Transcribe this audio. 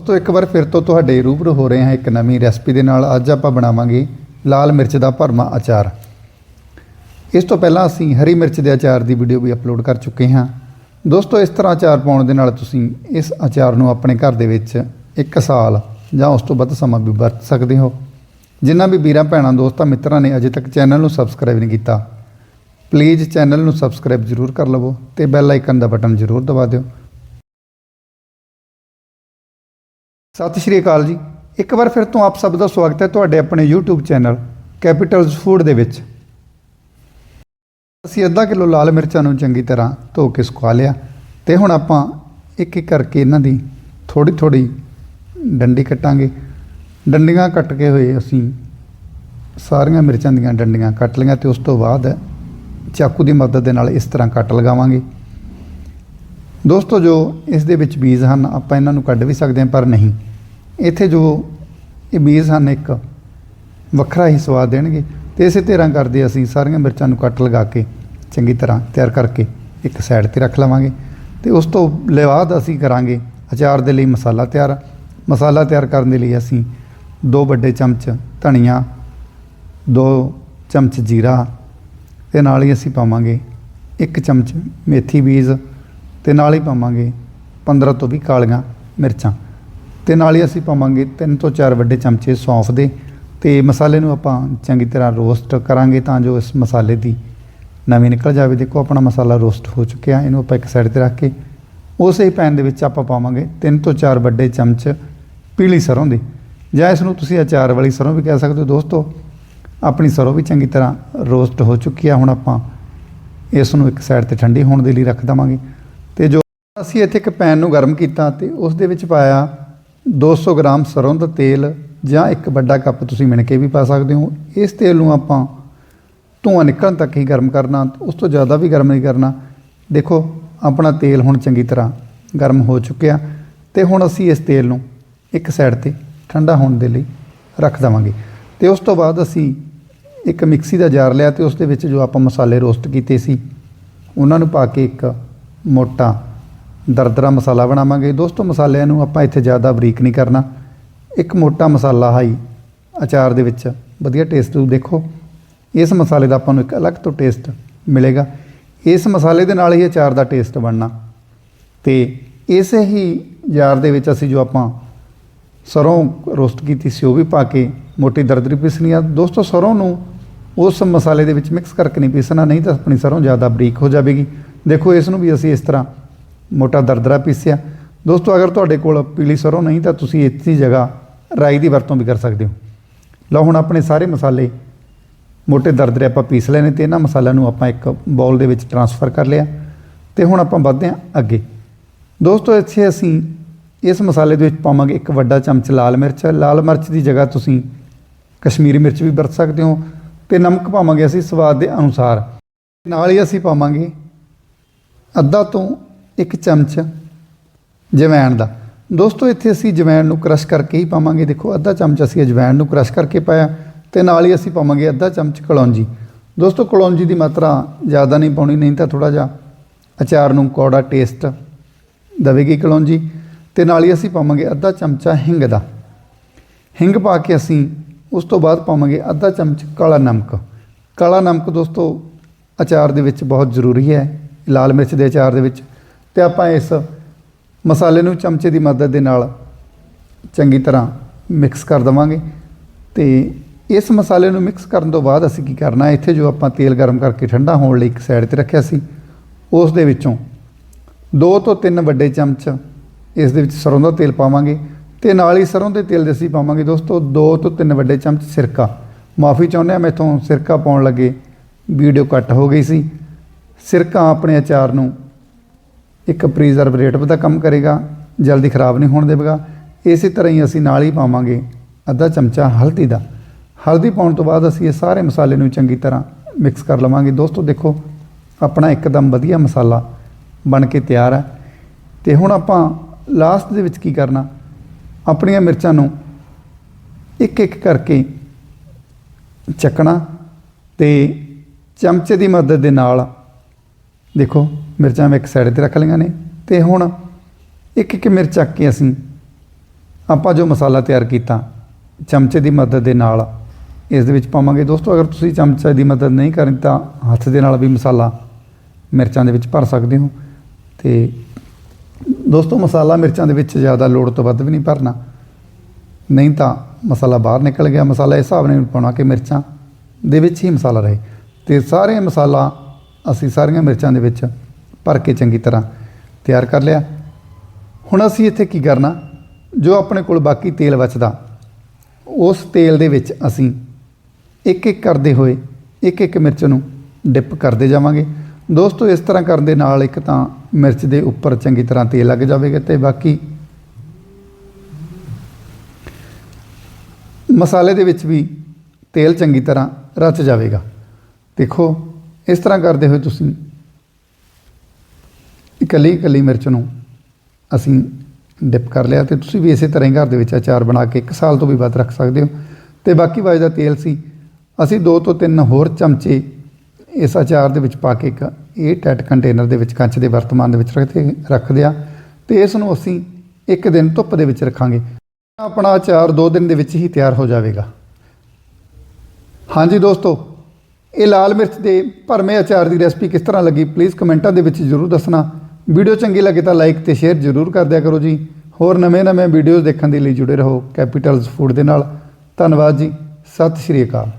ਦੋਸਤੋ ਇੱਕ ਵਾਰ ਫਿਰ ਤੋਂ ਤੁਹਾਡੇ ਰੂਬਰੂ ਹੋ ਰਹੇ ਹਾਂ ਇੱਕ ਨਵੀਂ ਰੈਸਪੀ ਦੇ ਨਾਲ। ਅੱਜ ਆਪਾਂ ਬਣਾਵਾਂਗੇ ਲਾਲ ਮਿਰਚ ਦਾ ਭਰਮਾ ਅਚਾਰ। ਇਸ ਤੋਂ ਪਹਿਲਾਂ ਅਸੀਂ ਹਰੀ ਮਿਰਚ ਦੇ ਅਚਾਰ ਦੀ ਵੀਡੀਓ ਵੀ ਅਪਲੋਡ ਕਰ ਚੁੱਕੇ ਹਾਂ। ਦੋਸਤੋ, ਇਸ ਤਰ੍ਹਾਂ ਅਚਾਰ ਪਾਉਣ ਦੇ ਨਾਲ ਤੁਸੀਂ ਇਸ ਅਚਾਰ ਨੂੰ ਆਪਣੇ ਘਰ ਦੇ ਵਿੱਚ ਇੱਕ ਸਾਲ ਜਾਂ ਉਸ ਤੋਂ ਵੱਧ ਸਮਾਂ ਵੀ ਵਰਤ ਸਕਦੇ ਹੋ। ਜਿਨ੍ਹਾਂ ਵੀ ਵੀਰਾਂ, ਭੈਣਾਂ, ਦੋਸਤਾਂ, ਮਿੱਤਰਾਂ ਨੇ ਅਜੇ ਤੱਕ ਚੈਨਲ ਨੂੰ ਸਬਸਕ੍ਰਾਈਬ ਨਹੀਂ ਕੀਤਾ, ਪਲੀਜ਼ ਚੈਨਲ ਨੂੰ ਸਬਸਕ੍ਰਾਈਬ ਜ਼ਰੂਰ ਕਰ ਲਵੋ ਤੇ ਬੈਲ ਆਈਕਨ ਦਾ ਬਟਨ ਜ਼ਰੂਰ ਦਬਾ ਦਿਓ। ਸਤਿ ਸ਼੍ਰੀ ਅਕਾਲ ਜੀ। ਇੱਕ ਵਾਰ ਫਿਰ ਤੋਂ ਆਪ ਸਭ ਦਾ ਸਵਾਗਤ ਹੈ ਤੁਹਾਡੇ ਆਪਣੇ YouTube ਚੈਨਲ ਕੈਪੀਟਲਸ ਫੂਡ ਦੇ ਵਿੱਚ। ਅਸੀਂ ਅੱਧਾ ਕਿਲੋ ਲਾਲ ਮਿਰਚਾਂ ਨੂੰ ਚੰਗੀ ਤਰ੍ਹਾਂ ਧੋ ਕੇ ਸੁਕਾ ਲਿਆ ਤੇ ਹੁਣ ਆਪਾਂ ਇੱਕ ਇੱਕ ਕਰਕੇ ਇਹਨਾਂ ਦੀ ਥੋੜੀ ਥੋੜੀ ਡੰਡੀ ਕੱਟਾਂਗੇ। ਡੰਡੀਆਂ ਕੱਟ ਕੇ ਹੋਏ ਅਸੀਂ ਸਾਰੀਆਂ ਮਿਰਚਾਂ ਦੀਆਂ ਡੰਡੀਆਂ ਕੱਟ ਲਈਆਂ ਤੇ ਉਸ ਤੋਂ ਬਾਅਦ ਚਾਕੂ ਦੀ ਮਦਦ ਦੇ ਨਾਲ ਇਸ ਤਰ੍ਹਾਂ ਕੱਟ ਲਗਾਵਾਂਗੇ। ਦੋਸਤੋ ਜੋ ਇਸ ਦੇ ਵਿੱਚ ਬੀਜ ਹਨ, ਆਪਾਂ ਇਹਨਾਂ ਨੂੰ ਕੱਢ ਵੀ ਸਕਦੇ ਹਾਂ ਪਰ ਨਹੀਂ। ਇੱਥੇ ਜੋ ਇਹ ਬੀਜ ਹਨ, ਇੱਕ ਵੱਖਰਾ ਹੀ ਸਵਾਦ ਦੇਣਗੇ ਤੇ ਇਸੇ ਤਰ੍ਹਾਂ ਕਰਦੇ ਅਸੀਂ ਸਾਰੀਆਂ ਮਿਰਚਾਂ ਨੂੰ ਕੱਟ ਲਗਾ ਕੇ ਚੰਗੀ ਤਰ੍ਹਾਂ ਤਿਆਰ ਕਰਕੇ ਇੱਕ ਸਾਈਡ ਤੇ ਰੱਖ ਲਵਾਂਗੇ ਤੇ ਉਸ ਤੋਂ ਬਾਅਦ ਅਸੀਂ ਕਰਾਂਗੇ ਅਚਾਰ ਦੇ ਲਈ ਮਸਾਲਾ ਤਿਆਰ। ਮਸਾਲਾ ਤਿਆਰ ਕਰਨ ਦੇ ਲਈ ਅਸੀਂ ਦੋ ਵੱਡੇ ਚਮਚ ਧਨੀਆ, ਦੋ ਚਮਚ ਜੀਰਾ ਤੇ ਨਾਲ ਹੀ ਅਸੀਂ ਪਾਵਾਂਗੇ ਇੱਕ ਚਮਚ ਮੇਥੀ ਬੀਜ ਤੇ ਨਾਲ ਹੀ ਪਾਵਾਂਗੇ 15 ਤੋਂ 20 ਕਾਲੀਆਂ ਮਿਰਚਾਂ। ਤੇ ਨਾਲ ਹੀ ਅਸੀਂ ਪਾਵਾਂਗੇ ਤਿੰਨ ਤੋਂ ਚਾਰ ਵੱਡੇ ਚਮਚੇ ਸੌਂਫ ਦੇ ਤੇ ਮਸਾਲੇ ਨੂੰ ਆਪਾਂ ਚੰਗੀ ਤਰ੍ਹਾਂ ਰੋਸਟ ਕਰਾਂਗੇ ਤਾਂ ਜੋ ਇਸ ਮਸਾਲੇ ਦੀ ਨਵੀਂ ਨਿਕਲ ਜਾਵੇ। ਦੇਖੋ, ਆਪਣਾ ਮਸਾਲਾ ਰੋਸਟ ਹੋ ਚੁੱਕਿਆ। ਇਹਨੂੰ ਆਪਾਂ ਇੱਕ ਸਾਈਡ ਤੇ ਰੱਖ ਕੇ ਉਸੇ ਪੈਨ ਦੇ ਵਿੱਚ ਆਪਾਂ ਪਾਵਾਂਗੇ ਤਿੰਨ ਤੋਂ ਚਾਰ ਵੱਡੇ ਚਮਚ ਪੀਲੀ ਸਰੋਂ ਦੇ। ਜਾਂ ਇਸ ਨੂੰ ਤੁਸੀਂ ਅਚਾਰ ਵਾਲੀ ਸਰੋਂ ਵੀ ਕਹਿ ਸਕਦੇ ਹੋ ਦੋਸਤੋ। ਆਪਣੀ ਸਰੋਂ ਵੀ ਚੰਗੀ ਤਰ੍ਹਾਂ ਰੋਸਟ ਹੋ ਚੁੱਕੀ ਆ। ਹੁਣ ਆਪਾਂ ਇਸ ਨੂੰ ਇੱਕ ਸਾਈਡ ਤੇ ਠੰਡੀ ਹੋਣ ਦੇ ਲਈ ਰੱਖ ਦਵਾਂਗੇ। ਤੇ ਜੋ ਅਸੀਂ ਇੱਥੇ ਇੱਕ ਪੈਨ ਨੂੰ ਗਰਮ ਕੀਤਾ ਤੇ ਉਸ ਦੇ ਵਿੱਚ ਪਾਇਆ 200 ਗ੍ਰਾਮ ਸਰੋਂ ਦਾ ਤੇਲ ਜਾਂ ਇੱਕ ਵੱਡਾ ਕੱਪ ਤੁਸੀਂ ਮਿਣ ਕੇ ਵੀ ਪਾ ਸਕਦੇ ਹੋ। ਇਸ ਤੇਲ ਨੂੰ ਆਪਾਂ ਧੂੰਆਂ ਨਿਕਲਣ ਤੱਕ ਹੀ ਗਰਮ ਕਰਨਾ, ਉਸ ਤੋਂ ਜ਼ਿਆਦਾ ਵੀ ਗਰਮ ਨਹੀਂ ਕਰਨਾ। ਦੇਖੋ, ਆਪਣਾ ਤੇਲ ਹੁਣ ਚੰਗੀ ਤਰ੍ਹਾਂ ਗਰਮ ਹੋ ਚੁੱਕਿਆ ਤੇ ਹੁਣ ਅਸੀਂ ਇਸ ਤੇਲ ਨੂੰ ਇੱਕ ਸਾਈਡ ਤੇ ਠੰਡਾ ਹੋਣ ਦੇ ਲਈ ਰੱਖ ਦੇਵਾਂਗੇ। ਤੇ ਉਸ ਤੋਂ ਬਾਅਦ ਅਸੀਂ ਇੱਕ ਮਿਕਸੀ ਦਾ ਜਾਰ ਲਿਆ ਤੇ ਉਸ ਦੇ ਵਿੱਚ ਜੋ ਆਪਾਂ ਮਸਾਲੇ ਰੋਸਟ ਕੀਤੇ ਸੀ, ਉਹਨਾਂ ਨੂੰ ਪਾ ਕੇ ਇੱਕ ਮੋਟਾ ਦਰਦਰਾ ਮਸਾਲਾ ਬਣਾਵਾਂਗੇ। ਦੋਸਤੋ, ਮਸਾਲਿਆਂ ਨੂੰ ਆਪਾਂ ਇੱਥੇ ਜ਼ਿਆਦਾ ਬਰੀਕ ਨਹੀਂ ਕਰਨਾ। ਇੱਕ ਮੋਟਾ ਮਸਾਲਾ ਹਾਈ ਅਚਾਰ ਦੇ ਵਿੱਚ। ਵਧੀਆ ਟੇਸਟ ਨੂੰ ਦੇਖੋ। ਇਸ ਮਸਾਲੇ ਦਾ ਆਪਾਂ ਨੂੰ ਇੱਕ ਅਲੱਗ ਤੋਂ ਟੇਸਟ ਮਿਲੇਗਾ। ਇਸ ਮਸਾਲੇ ਦੇ ਨਾਲ ਹੀ ਅਚਾਰ ਦਾ ਟੇਸਟ ਬਣਨਾ। ਤੇ ਇਸੇ ਹੀ ਜਾਰ ਦੇ ਵਿੱਚ ਅਸੀਂ ਜੋ ਆਪਾਂ ਸਰੋਂ ਰੋਸਟ ਕੀਤੀ ਸੀ, ਉਹ ਵੀ ਪਾ ਕੇ ਮੋਟੀ ਦਰਦਰੀ ਪੀਸਣੀ ਆ। ਦੋਸਤੋ, ਸਰੋਂ ਨੂੰ ਉਸ ਮਸਾਲੇ ਦੇ ਵਿੱਚ ਮਿਕਸ ਕਰਕੇ ਨਹੀਂ ਪੀਸਣਾ, ਨਹੀਂ ਤਾਂ ਆਪਣੀ ਸਰੋਂ ਜ਼ਿਆਦਾ ਬਰੀਕ ਹੋ ਜਾਵੇਗੀ। ਦੇਖੋ, ਇਸ ਨੂੰ ਵੀ ਅਸੀਂ ਇਸ ਤਰ੍ਹਾਂ ਮੋਟਾ ਦਰਦਰਾ ਪੀਸਿਆ ਦੋਸਤੋ, ਅਗਰ ਤੁਹਾਡੇ ਕੋਲ ਪੀਲੀ ਸਰੋਂ ਨਹੀਂ, ਤਾਂ ਤੁਸੀਂ ਇਸ ਦੀ ਜਗ੍ਹਾ ਰਾਈ ਦੀ ਵਰਤੋਂ ਵੀ ਕਰ ਸਕਦੇ ਹੋ। ਲਓ, ਹੁਣ ਆਪਣੇ ਸਾਰੇ ਮਸਾਲੇ ਮੋਟੇ ਦਰਦਰੇ ਆਪਾਂ ਪੀਸ ਲੈਣੇ ਨੇ ਤੇ ਇਹਨਾਂ ਮਸਾਲਿਆਂ ਨੂੰ ਆਪਾਂ ਇੱਕ ਬਾਉਲ ਦੇ ਵਿੱਚ ਟਰਾਂਸਫਰ ਕਰ ਲਿਆ। ਤੇ ਹੁਣ ਆਪਾਂ ਵੱਧਦੇ ਹਾਂ ਅੱਗੇ। ਦੋਸਤੋ, ਇੱਥੇ ਅਸੀਂ ਇਸ ਮਸਾਲੇ ਦੇ ਵਿੱਚ ਪਾਵਾਂਗੇ ਇੱਕ ਵੱਡਾ ਚਮਚ ਲਾਲ ਮਿਰਚ। ਲਾਲ ਮਿਰਚ ਦੀ ਜਗ੍ਹਾ ਤੁਸੀਂ ਕਸ਼ਮੀਰੀ ਮਿਰਚ ਵੀ ਵਰਤ ਸਕਦੇ ਹੋ ਤੇ ਨਮਕ ਪਾਵਾਂਗੇ ਅਸੀਂ ਸਵਾਦ ਦੇ ਅਨੁਸਾਰ। ਨਾਲ ਹੀ ਅਸੀਂ ਪਾਵਾਂਗੇ ਅੱਧਾ ਤੋਂ ਇੱਕ ਚਮਚ ਜਵੈਣ ਦਾ। ਦੋਸਤੋ, ਇੱਥੇ ਅਸੀਂ ਜਵੈਣ ਨੂੰ ਕ੍ਰਸ਼ ਕਰਕੇ ਹੀ ਪਾਵਾਂਗੇ। ਦੇਖੋ, ਅੱਧਾ ਚਮਚ ਅਸੀਂ ਅਜਵੈਣ ਨੂੰ ਕ੍ਰਸ਼ ਕਰਕੇ ਪਾਇਆ ਤੇ ਨਾਲ ਹੀ ਅਸੀਂ ਪਾਵਾਂਗੇ ਅੱਧਾ ਚਮਚ ਕਲੌਂਜੀ। ਦੋਸਤੋ, ਕਲੌਂਜੀ ਦੀ ਮਾਤਰਾ ਜ਼ਿਆਦਾ ਨਹੀਂ ਪਾਉਣੀ, ਨਹੀਂ ਤਾਂ ਥੋੜਾ ਜਿਹਾ ਅਚਾਰ ਨੂੰ ਕੌੜਾ ਟੇਸਟ ਦਵੇਗੀ ਕਲੌਂਜੀ ਤੇ ਨਾਲ ਹੀ ਅਸੀਂ ਪਾਵਾਂਗੇ ਅੱਧਾ ਚਮਚਾ ਹਿੰਗ ਦਾ। ਹਿੰਗ ਪਾ ਕੇ ਅਸੀਂ ਉਸ ਤੋਂ ਬਾਅਦ ਪਾਵਾਂਗੇ ਅੱਧਾ ਚਮਚ ਕਾਲਾ ਨਮਕ। ਕਾਲਾ ਨਮਕ ਦੋਸਤੋ, ਅਚਾਰ ਦੇ ਵਿੱਚ ਬਹੁਤ ਜ਼ਰੂਰੀ ਹੈ। ਲਾਲ ਮਿਰਚ ਦੇ ਅਚਾਰ ਦੇ ਵਿੱਚ ਤੇ ਆਪਾਂ ਇਸ ਮਸਾਲੇ ਨੂੰ ਚਮਚੇ ਦੀ ਮਦਦ ਦੇ ਨਾਲ ਚੰਗੀ ਤਰ੍ਹਾਂ ਮਿਕਸ ਕਰ ਦਵਾਂਗੇ। ਤੇ ਇਸ ਮਸਾਲੇ ਨੂੰ ਮਿਕਸ ਕਰਨ ਤੋਂ ਬਾਅਦ ਅਸੀਂ ਕੀ ਕਰਨਾ ਹੈ ਇੱਥੇ ਜੋ ਆਪਾਂ ਤੇਲ ਗਰਮ ਕਰਕੇ ਠੰਡਾ ਹੋਣ ਲਈ ਇੱਕ ਸਾਈਡ ਤੇ ਰੱਖਿਆ ਸੀ, ਉਸ ਦੇ ਵਿੱਚੋਂ ਦੋ ਤੋਂ ਤਿੰਨ ਵੱਡੇ ਚਮਚ ਇਸ ਦੇ ਵਿੱਚ ਸਰੋਂ ਦਾ ਤੇਲ ਪਾਵਾਂਗੇ ਤੇ ਨਾਲ ਹੀ ਸਰੋਂ ਦੇ ਤੇਲ ਦੇ ਅਸੀਂ ਪਾਵਾਂਗੇ ਦੋਸਤੋ ਦੋ ਤੋਂ ਤਿੰਨ ਵੱਡੇ ਚਮਚ ਸਿਰਕਾ। ਮਾਫੀ ਚਾਹੁੰਦੇ ਆ ਮੈਥੋਂ ਸਿਰਕਾ ਪਾਉਣ ਲੱਗੇ ਵੀਡੀਓ ਕੱਟ ਹੋ ਗਈ ਸੀ। ਸਿਰਕਾ ਆਪਣੇ ਅਚਾਰ ਨੂੰ ਇੱਕ ਪ੍ਰੀਜ਼ਰਵੇਟਿਵ ਦਾ ਕੰਮ ਕਰੇਗਾ, ਜਲਦੀ ਖਰਾਬ ਨਹੀਂ ਹੋਣ ਦੇਵੇਗਾ। ਇਸੇ ਤਰ੍ਹਾਂ ਹੀ ਅਸੀਂ ਨਾਲ ਹੀ ਪਾਵਾਂਗੇ ਅੱਧਾ ਚਮਚਾ ਹਲਦੀ ਦਾ। ਹਲਦੀ ਪਾਉਣ ਤੋਂ ਬਾਅਦ ਅਸੀਂ ਇਹ ਸਾਰੇ ਮਸਾਲੇ ਨੂੰ ਚੰਗੀ ਤਰ੍ਹਾਂ ਮਿਕਸ ਕਰ ਲਵਾਂਗੇ। ਦੋਸਤੋ, ਦੇਖੋ, ਆਪਣਾ ਇੱਕਦਮ ਵਧੀਆ ਮਸਾਲਾ ਬਣ ਕੇ ਤਿਆਰ ਹੈ। ਤੇ ਹੁਣ ਆਪਾਂ ਲਾਸਟ ਦੇ ਵਿੱਚ ਕੀ ਕਰਨਾ? ਆਪਣੀਆਂ ਮਿਰਚਾਂ ਨੂੰ ਇੱਕ ਇੱਕ ਕਰਕੇ ਚੱਕਣਾ ਤੇ ਚਮਚੇ ਦੀ ਮਦਦ ਦੇ ਨਾਲ ਦੇਖੋ ਮਿਰਚਾਂ ਮੈਂ ਇੱਕ ਸਾਈਡ ਤੇ ਰੱਖ ਲਈਆਂ ਨੇ ਤੇ ਹੁਣ ਇੱਕ ਇੱਕ ਮਿਰਚ ਚੱਕ ਕੇ ਅਸੀਂ ਆਪਾਂ ਜੋ ਮਸਾਲਾ ਤਿਆਰ ਕੀਤਾ ਚਮਚੇ ਦੀ ਮਦਦ ਦੇ ਨਾਲ ਇਸ ਦੇ ਵਿੱਚ ਪਾਵਾਂਗੇ। ਦੋਸਤੋ, ਅਗਰ ਤੁਸੀਂ ਚਮਚੇ ਦੀ ਮਦਦ ਨਹੀਂ ਕਰਨੀ ਤਾਂ ਹੱਥ ਦੇ ਨਾਲ ਵੀ ਮਸਾਲਾ ਮਿਰਚਾਂ ਦੇ ਵਿੱਚ ਭਰ ਸਕਦੇ ਹੋ। ਤੇ ਦੋਸਤੋ, ਮਸਾਲਾ ਮਿਰਚਾਂ ਦੇ ਵਿੱਚ ਜ਼ਿਆਦਾ ਲੋੜ ਤੋਂ ਵੱਧ ਵੀ ਨਹੀਂ ਭਰਨਾ। ਨਹੀਂ ਤਾਂ ਮਸਾਲਾ ਬਾਹਰ ਨਿਕਲ ਗਿਆ। ਮਸਾਲਾ ਇਸ ਹਿਸਾਬ ਨਾਲ ਪਾਉਣਾ ਕਿ ਮਿਰਚਾਂ ਦੇ ਵਿੱਚ ਹੀ ਮਸਾਲਾ ਰਹੇ। ਤੇ ਸਾਰੇ ਮਸਾਲਾ ਅਸੀਂ ਸਾਰੀਆਂ ਮਿਰਚਾਂ ਦੇ ਵਿੱਚ ਭਰ ਕੇ ਚੰਗੀ ਤਰ੍ਹਾਂ ਤਿਆਰ ਕਰ ਲਿਆ। ਹੁਣ ਅਸੀਂ ਇੱਥੇ ਕੀ ਕਰਨਾ? ਜੋ ਆਪਣੇ ਕੋਲ ਬਾਕੀ ਤੇਲ ਬਚਦਾ, ਉਸ ਤੇਲ ਦੇ ਵਿੱਚ ਅਸੀਂ ਇੱਕ ਇੱਕ ਕਰਦੇ ਹੋਏ ਇੱਕ ਇੱਕ ਮਿਰਚ ਨੂੰ ਡਿਪ ਕਰਦੇ ਜਾਵਾਂਗੇ। ਦੋਸਤੋ, ਇਸ ਤਰ੍ਹਾਂ ਕਰਨ ਦੇ ਨਾਲ ਇੱਕ ਤਾਂ ਮਿਰਚ ਦੇ ਉੱਪਰ ਚੰਗੀ ਤਰ੍ਹਾਂ ਤੇਲ ਲੱਗ ਜਾਵੇਗਾ ਤੇ ਬਾਕੀ ਮਸਾਲੇ ਦੇ ਵਿੱਚ ਵੀ ਤੇਲ ਚੰਗੀ ਤਰ੍ਹਾਂ ਰਚ ਜਾਵੇਗਾ। ਦੇਖੋ, ਇਸ ਤਰ੍ਹਾਂ ਕਰਦੇ ਹੋਏ ਤੁਸੀਂ ਇਕੱਲੀ ਇਕੱਲੀ ਮਿਰਚ ਨੂੰ ਅਸੀਂ ਡਿਪ ਕਰ ਲਿਆ ਤੇ ਤੁਸੀਂ ਵੀ ਇਸੇ ਤਰ੍ਹਾਂ ਹੀ ਘਰ ਦੇ ਵਿੱਚ ਅਚਾਰ ਬਣਾ ਕੇ 1 ਸਾਲ ਤੋਂ ਵੀ ਵੱਧ ਰੱਖ ਸਕਦੇ ਹੋ। ਤੇ ਬਾਕੀ ਬਚਦਾ ਤੇਲ ਸੀ। ਅਸੀਂ ਦੋ ਤੋਂ ਤਿੰਨ ਹੋਰ ਚਮਚੇ ਇਸ ਅਚਾਰ ਦੇ ਵਿੱਚ ਪਾ ਕੇ ਇੱਕ ਇਹ ਟੈਟ ਕੰਟੇਨਰ ਦੇ ਵਿੱਚ ਕੱਚ ਦੇ ਵਰਤਮਾਨ ਦੇ ਵਿੱਚ ਰੱਖਦੇ ਰੱਖ ਦਿਆ ਤੇ ਇਸ ਨੂੰ ਅਸੀਂ ਇੱਕ ਦਿਨ ਧੁੱਪ ਦੇ ਵਿੱਚ ਰੱਖਾਂਗੇ। ਆਪਣਾ ਅਚਾਰ ਦੋ ਦਿਨ ਦੇ ਵਿੱਚ ਹੀ ਤਿਆਰ ਹੋ ਜਾਵੇਗਾ। ਹਾਂਜੀ ਦੋਸਤੋ, ਇਹ ਲਾਲ ਮਿਰਚ ਦੇ ਭਰਮੇ ਅਚਾਰ ਦੀ ਰੈਸਪੀ ਕਿਸ ਤਰ੍ਹਾਂ ਲੱਗੀ ਪਲੀਜ਼ ਕਮੈਂਟਾਂ ਦੇ ਵਿੱਚ ਜ਼ਰੂਰ ਦੱਸਣਾ। ਵੀਡੀਓ ਚੰਗੀ ਲੱਗੇ ਤਾਂ ਲਾਈਕ ਤੇ ਸ਼ੇਅਰ ਜ਼ਰੂਰ ਕਰ ਦਿਆ ਕਰੋ ਜੀ। ਹੋਰ ਨਵੇਂ-ਨਵੇਂ ਵੀਡੀਓਜ਼ ਦੇਖਣ ਦੇ ਲਈ ਜੁੜੇ ਰਹੋ ਕੈਪੀਟਲਸ ਫੂਡ ਦੇ ਨਾਲ। ਧੰਨਵਾਦ ਜੀ। ਸਤਿ ਸ਼੍ਰੀ ਅਕਾਲ।